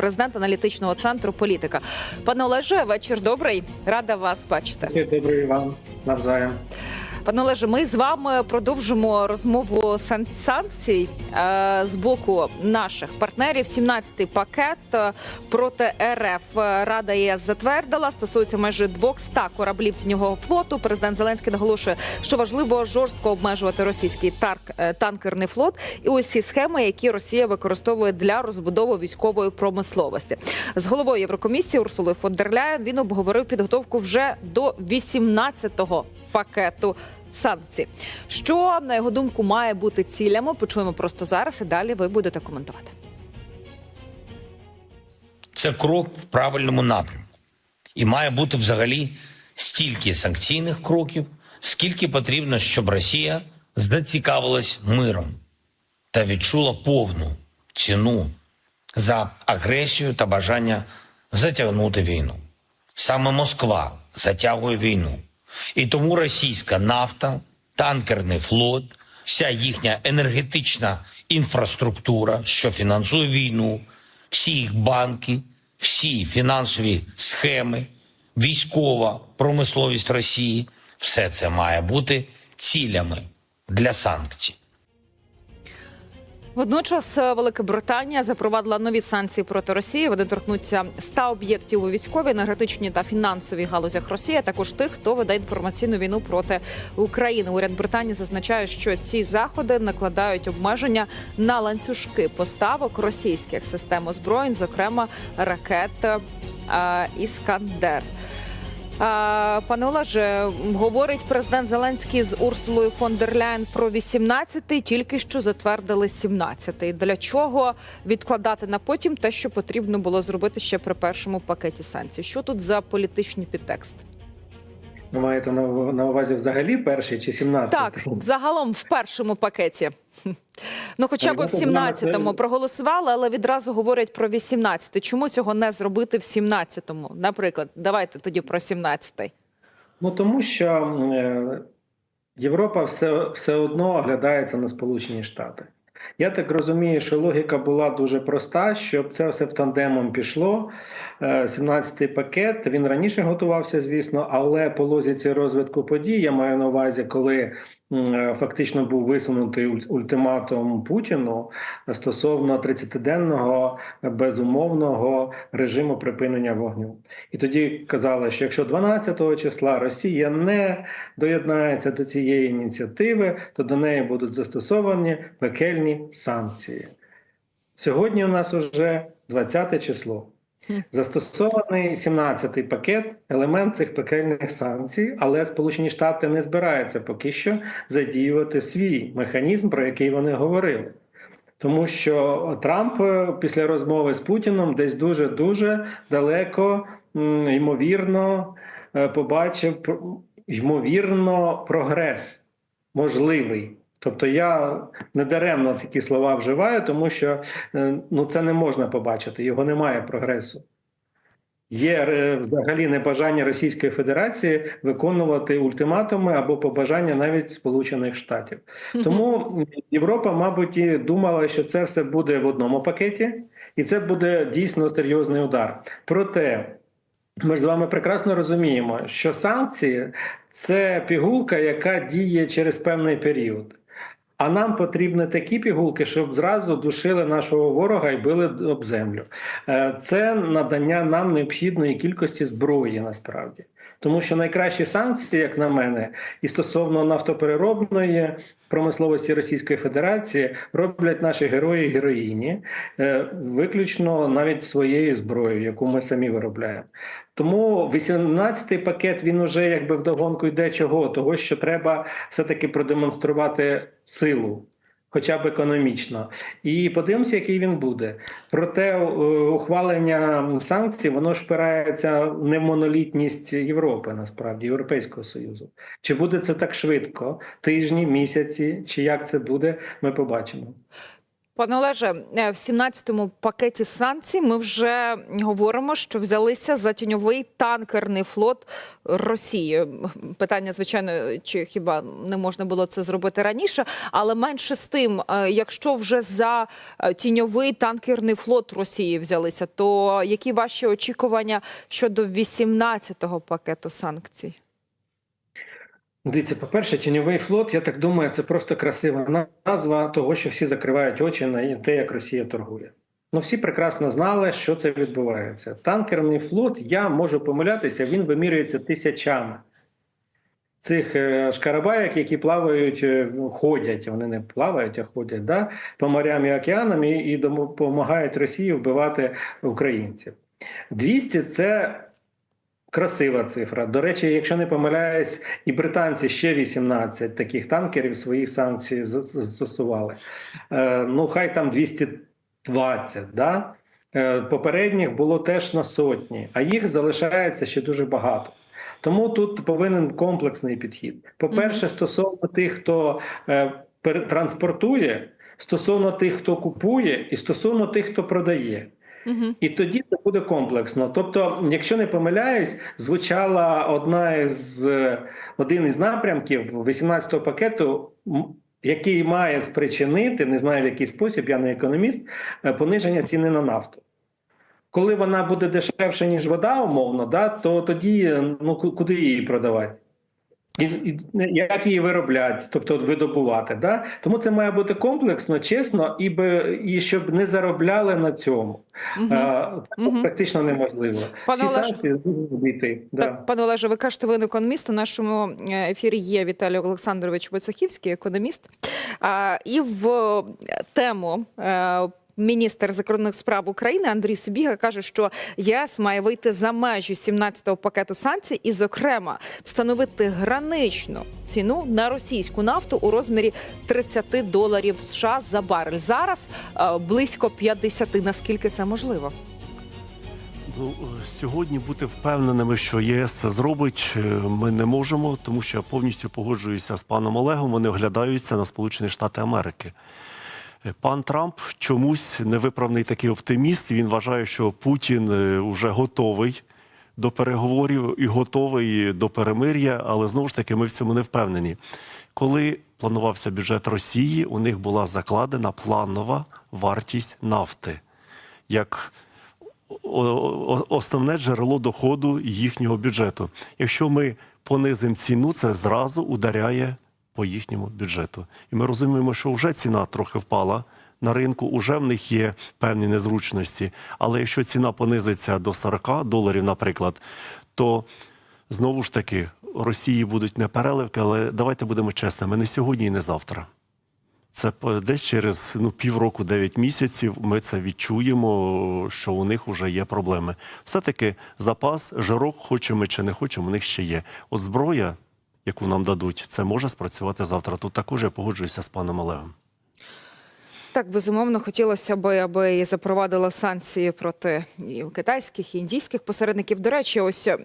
президент аналітичного центру політика. Пане Олеже, вечір добрий. Рада вас бачити. Добрий вам навзаєм. Пане Олеже, ми з вами продовжимо розмову сан- санкцій е, з боку наших партнерів. 17-й пакет проти РФ Рада ЄС затвердила. Стосується майже 200 кораблів тіньового флоту. Президент Зеленський наголошує, що важливо жорстко обмежувати російський тарк, е, флот і ці схеми, які Росія використовує для розбудови військової промисловості. З головою Єврокомісії Урсулою фон дер Ляєн він обговорив підготовку вже до 18-го пакету санкцій. Що на його думку має бути цілями? Почуємо просто зараз, і далі ви будете коментувати. Це крок в правильному напрямку. І має бути взагалі стільки санкційних кроків, скільки потрібно, щоб Росія зацікавилась миром та відчула повну ціну за агресію та бажання затягнути війну. Саме Москва затягує війну. І тому російська нафта, танкерний флот, вся їхня енергетична інфраструктура, що фінансує війну, всі їх банки, всі фінансові схеми, військова промисловість Росії все це має бути цілями для санкцій. Водночас е, Велика Британія запровадила нові санкції проти Росії. Вони торкнуться 100 об'єктів у військовій, енергетичній та фінансовій галузях Росії, а також тих, хто веде інформаційну війну проти України. Уряд Британії зазначає, що ці заходи накладають обмеження на ланцюжки поставок російських систем озброєнь, зокрема ракет е, Іскандер. Пане Олеже, говорить президент Зеленський з Урсулою фон дер Ляйн про 18-й, тільки що затвердили 17-й. Для чого відкладати на потім те, що потрібно було зробити ще при першому пакеті санкцій? Що тут за політичний підтекст? Ви маєте на, увазі взагалі перший чи 17? Так, взагалом в першому пакеті. Ну, хоча б в Так, ну, то знаєте, 17-му проголосували, але відразу говорять про 18-й. Чому цього не зробити в 17-му? Наприклад, давайте тоді про 17-й. Ну тому що е, Європа все, все одно оглядається на Сполучені Штати. Я так розумію, що логіка була дуже проста, щоб це все в тандемом пішло. Е, 17-й пакет він раніше готувався, звісно, але по лозіці розвитку подій я маю на увазі, коли е, фактично був висунутий ультиматум Путіну стосовно 30-денного безумовного режиму припинення вогню. І тоді казали, що якщо 12 числа Росія не доєднається до цієї ініціативи, то до неї будуть застосовані пекельні санкції. Сьогодні у нас вже 20 число. Застосований 17-й пакет, елемент цих пекельних санкцій, але Сполучені Штати не збираються поки що задіювати свій механізм, про який вони говорили. Тому що Трамп е, після розмови з Путіном десь дуже дуже далеко, ймовірно, е, побачив ймовірно прогрес можливий. Тобто я недаремно такі слова вживаю, тому що е, ну, це не можна побачити, його немає прогресу. Є е, взагалі небажання Російської Федерації виконувати ультиматуми або побажання навіть Сполучених Штатів. Тому Європа, мабуть, і думала, що це все буде в одному пакеті, і це буде дійсно серйозний удар. Проте ми ж з вами прекрасно розуміємо, що санкції це пігулка, яка діє через певний період. А нам потрібні такі пігулки, щоб зразу душили нашого ворога і били об землю. Е, Це надання нам необхідної кількості зброї насправді. Тому що найкращі санкції, як на мене, і стосовно нафтопереробної промисловості Російської Федерації роблять наші герої героїні, е, виключно навіть своєю зброєю, яку ми самі виробляємо. Тому 18-й пакет він уже якби вдогонку йде чого? Того, що треба все-таки продемонструвати силу. Хоча б економічно, і подивимося, який він буде. Проте е, ухвалення санкцій воно ж впирається не в монолітність Європи, насправді Європейського союзу. Чи буде це так швидко? Тижні, місяці, чи як це буде, ми побачимо. Пане Олеже, е, в 17-му пакеті санкцій ми вже говоримо, що взялися за тіньовий танкерний флот Росії. Питання, звичайно, чи хіба не можна було це зробити раніше? Але менше з тим, е, якщо вже за е, тіньовий танкерний флот Росії взялися, то які ваші очікування щодо 18-го пакету санкцій? Дивіться, по-перше, тіньовий флот, я так думаю, це просто красива назва того, що всі закривають очі на те, як Росія торгує. Ну, всі прекрасно знали, що це відбувається. Танкерний флот, я можу помилятися, він вимірюється тисячами. Цих е, шкарабаєк, які плавають, е, ходять, вони не плавають, а ходять да? по морям і океанам і допомагають Росії вбивати українців. 200 – це Красива цифра. До речі, якщо не помиляюсь, і британці ще 18 таких танкерів своїх санкцій застосували. Е, ну, хай там 220, да? Е, попередніх було теж на сотні, а їх залишається ще дуже багато. Тому тут повинен комплексний підхід. По-перше, стосовно тих, хто е, транспортує, стосовно тих, хто купує, і стосовно тих, хто продає. Угу. І тоді це буде комплексно. Тобто, якщо не помиляюсь, звучала одна із е, один із напрямків 18-го пакету, який має спричинити, не знаю в який спосіб, я не економіст, е, пониження ціни на нафту. Коли вона буде дешевше, ніж вода, умовно, да, то тоді е, ну куди її продавати? І, і як її виробляти, тобто видобувати, да? тому це має бути комплексно, чесно, і би і щоб не заробляли на цьому. Угу. Це Мгм. практично неможливо. Пане Всі Олеже. санкції обійти. Да. Так, пане Олеже, ви кажете, ви не економіст. У нашому е, ефірі є Віталій Олександрович Войцехівський, економіст. А, і в е, тему. Міністр закордонних справ України Андрій Сибіга каже, що ЄС має вийти за межі 17-го пакету санкцій і, зокрема, встановити граничну ціну на російську нафту у розмірі 30 доларів США за барель. Зараз е, близько 50. Наскільки це можливо? Ну, сьогодні бути впевненими, що ЄС це зробить, е, ми не можемо, тому що я повністю погоджуюся з паном Олегом. Вони оглядаються на Сполучені Штати Америки. Е, Пан Трамп чомусь невиправний такий оптиміст. Він вважає, що Путін вже готовий до переговорів і готовий до перемир'я, але знову ж таки ми в цьому не впевнені. Коли планувався бюджет Росії, у них була закладена планова вартість нафти. як основне джерело доходу їхнього бюджету. Якщо ми понизимо ціну, це зразу ударяє по їхньому бюджету. І ми розуміємо, що вже ціна трохи впала на ринку, вже в них є певні незручності. Але якщо ціна понизиться до 40 доларів, наприклад, то знову ж таки Росії будуть не переливки, але давайте будемо чесними, не сьогодні і не завтра. Це десь через ну, півроку, 9 місяців ми це відчуємо, що у них вже є проблеми. Все-таки запас, жирок, хочемо чи не хочемо, у них ще є. От зброя, яку нам дадуть, це може спрацювати завтра. Тут також я погоджуюся з паном Олегом. Так, безумовно, хотілося би, аби і запровадили санкції проти і китайських і індійських посередників. До речі, ось е,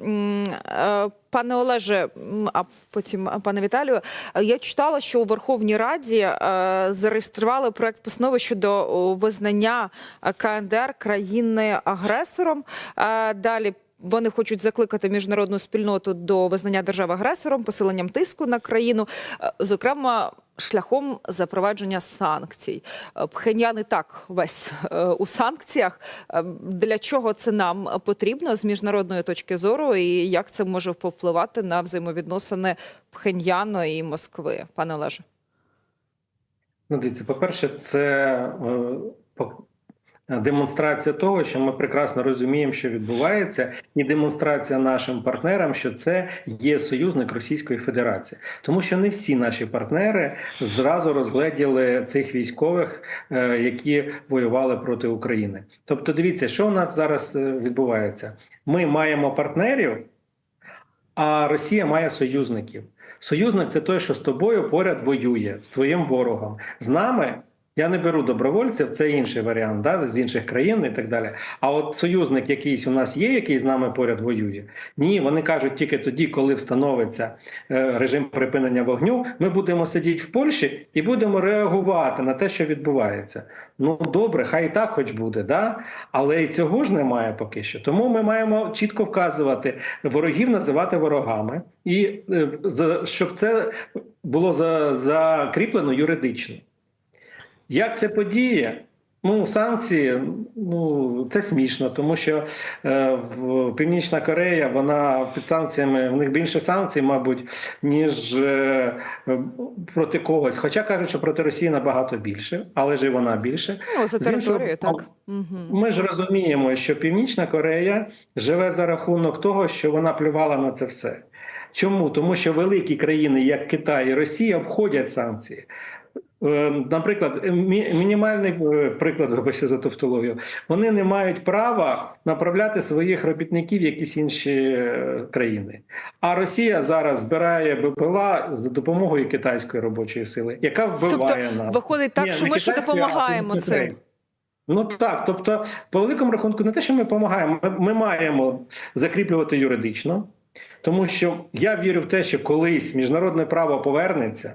пане Олеже, а потім пане Віталію, я читала, що у Верховній Раді е, зареєстрували проект постанови щодо визнання КНДР країни агресором. Е, Далі. Вони хочуть закликати міжнародну спільноту до визнання держави агресором, посиленням тиску на країну, е, зокрема шляхом запровадження санкцій. Е, Пхеньян і так весь е, у санкціях. Для чого це нам потрібно з міжнародної точки зору, і як це може впливати на взаємовідносини Пхеньяну і Москви, пане Олеже? Ну, дивіться, по-перше, це е, по- демонстрація того, що ми прекрасно розуміємо, що відбувається, і демонстрація нашим партнерам, що це є союзник Російської Федерації, тому що не всі наші партнери зразу розгледіли цих військових, е, які воювали проти України. Тобто, дивіться, що у нас зараз е, відбувається. Ми маємо партнерів, а Росія має союзників. Союзник це той, що з тобою поряд воює, з твоїм ворогом. З нами Я не беру добровольців, це інший варіант, да, з інших країн і так далі. А от союзник якийсь у нас є, який з нами поряд воює. Ні, вони кажуть тільки тоді, коли встановиться е, режим припинення вогню. Ми будемо сидіти в Польщі і будемо реагувати на те, що відбувається. Ну добре, хай і так хоч буде, да? але і цього ж немає поки що. Тому ми маємо чітко вказувати ворогів, називати ворогами, і е, за- щоб це було за, закріплено юридично. Як це подіє? Ну, санкції, ну це смішно, тому що е, в Північна Корея вона під санкціями, в них більше санкцій, мабуть, ніж е, проти когось. Хоча кажуть, що проти Росії набагато більше, але ж і вона більше. Ну, за іншого так. Ми ж розуміємо, що Північна Корея живе за рахунок того, що вона плювала на це все. Чому? Тому що великі країни, як Китай і Росія, обходять санкції. Е, Наприклад, мінімальний е, приклад, вибачте за тавтологію, вони не мають права направляти своїх робітників в якісь інші е, країни. А Росія зараз збирає БПЛА за допомогою китайської робочої сили, яка вбиває нас. Виходить так, Ні, що ми ще допомагаємо цим. Ну так, тобто, по великому рахунку, не те, що ми допомагаємо, ми, ми маємо закріплювати юридично, тому що я вірю в те, що колись міжнародне право повернеться,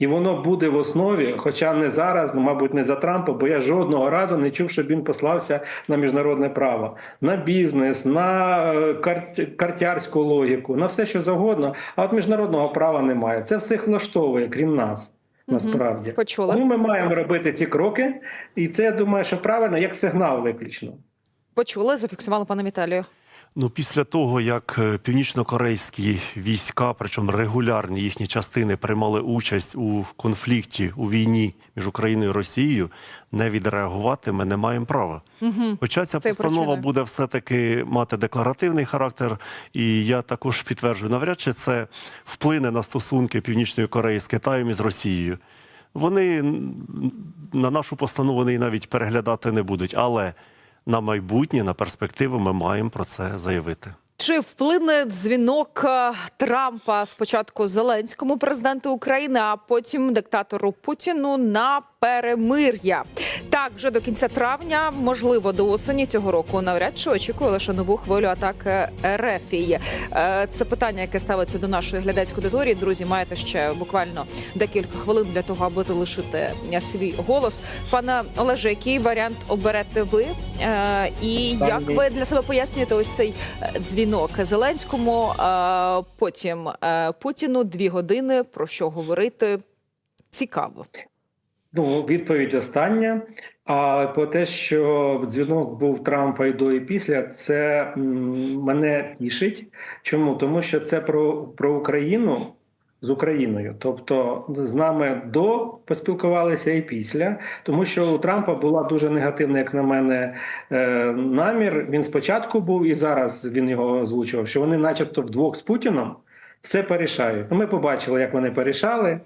і воно буде в основі, хоча не зараз, ну, мабуть, не за Трампа, бо я жодного разу не чув, щоб він послався на міжнародне право, на бізнес, на е, картярську логіку, на все, що завгодно. А от міжнародного права немає. Це всіх влаштовує, крім нас. Насправді, Почула. тому ми маємо робити ці кроки, і це я думаю, що правильно як сигнал виключно. Почули, зафіксували пане Віталію. Ну, після того, як е, північно-корейські війська, причому регулярні їхні частини, приймали участь у конфлікті у війні між Україною і Росією, не відреагувати ми не маємо права. Угу. Хоча ця Це постанова причина. буде все-таки мати декларативний характер, і я також підтверджую, навряд чи це вплине на стосунки Північної Кореї з Китаєм і з Росією. Вони на нашу постанову навіть переглядати не будуть, але на майбутнє, на перспективу ми маємо про це заявити. Чи вплине дзвінок е, Трампа спочатку Зеленському президенту України, а потім диктатору Путіну на перемир'я? Так, вже до кінця травня, можливо, до осені цього року, навряд чи очікує лише нову хвилю атак РФії. Е, Це питання, яке ставиться до нашої глядацької аудиторії. Друзі, маєте ще буквально декілька хвилин для того, аби залишити е, свій голос. Пане Олеже, який варіант оберете ви? Е, І як ви для себе пояснюєте ось цей дзвінок Зеленському, потім Путіну дві години про що говорити? Цікаво. Ну, відповідь остання. А по те, що дзвінок був Трампа і до і після, це мене тішить. Чому? Тому що це про, про Україну з Україною. Тобто з нами до поспілкувалися і після, тому що у Трампа була дуже негативна, як на мене, е, намір. Він спочатку був і зараз він його озвучував, що вони, начебто, вдвох з Путіном все порішають. Ну, Ми побачили, як вони порішали.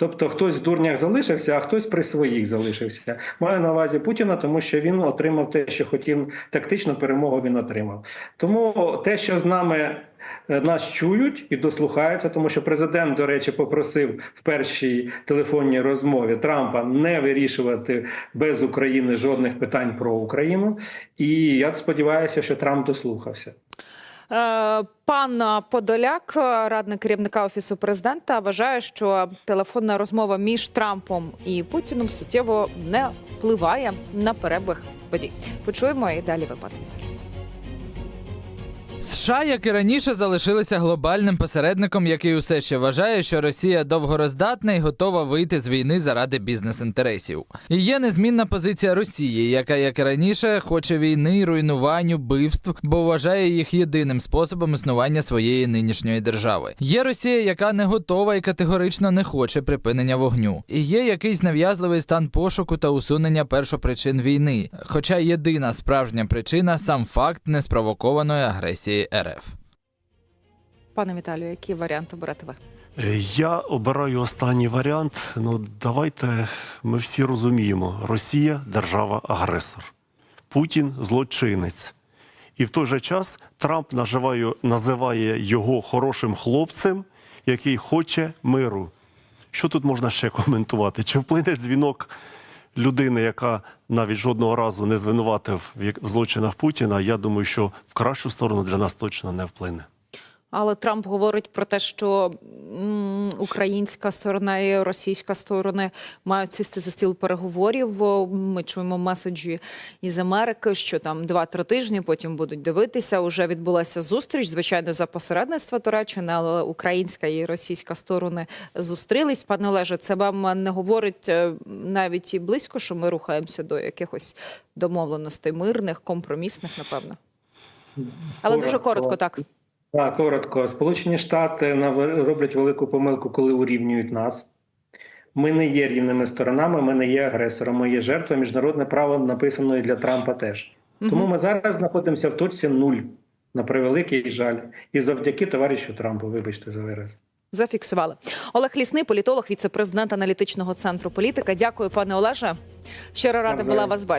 Тобто хтось в дурнях залишився, а хтось при своїх залишився. Маю на увазі Путіна, тому що він отримав те, що хотів тактичну перемогу. Він отримав. Тому те, що з нами е, нас чують і дослухаються, тому що президент, до речі, попросив в першій телефонній розмові Трампа не вирішувати без України жодних питань про Україну. І я сподіваюся, що Трамп дослухався. Е, Пан Подоляк, радник керівника офісу президента, вважає, що телефонна розмова між Трампом і Путіним суттєво не впливає на перебіг подій. Почуємо і далі ви, пане Віталію. США, як і раніше, залишилися глобальним посередником, який усе ще вважає, що Росія довгороздатна і готова вийти з війни заради бізнес-інтересів. І є незмінна позиція Росії, яка, як і раніше, хоче війни, руйнувань, убивств, бо вважає їх єдиним способом існування своєї нинішньої держави. Є Росія, яка не готова і категорично не хоче припинення вогню. І є якийсь нав'язливий стан пошуку та усунення першопричин війни. Хоча єдина справжня причина сам факт неспровокованої агресії РФ. Пане Віталію, який варіант оберете ви? Е, Я обираю останній варіант. Ну, давайте ми всі розуміємо: Росія держава-агресор, Путін злочинець. І в той же час Трамп називає, називає його хорошим хлопцем, який хоче миру. Що тут можна ще коментувати? Чи вплине дзвінок людини, яка навіть жодного разу не звинуватив в злочинах Путіна, я думаю, що в кращу сторону для нас точно не вплине. Але Трамп говорить про те, що українська сторона і російська сторони мають сісти за стіл переговорів. Ми чуємо меседжі із Америки, що там 2-3 тижні потім будуть дивитися. Уже відбулася зустріч, звичайно, за посередництва Туреччини, але українська і російська сторони зустрілись. Пане Олеже, це вам не говорить е, навіть і близько, що ми рухаємося до якихось домовленостей мирних, компромісних, напевно. Але дуже коротко так. Так, коротко. Сполучені Штати роблять велику помилку, коли урівнюють нас. Ми не є рівними сторонами, ми не є агресором, ми є жертва. Міжнародне право написано і для Трампа теж. Тому ми зараз знаходимося в точці нуль, на превеликий жаль. І завдяки товаришу Трампу, вибачте за вираз. Зафіксували. Олег Лісний, політолог, віце-президент аналітичного центру політика. Дякую, пане Олеже. Щиро рада була вас бачити.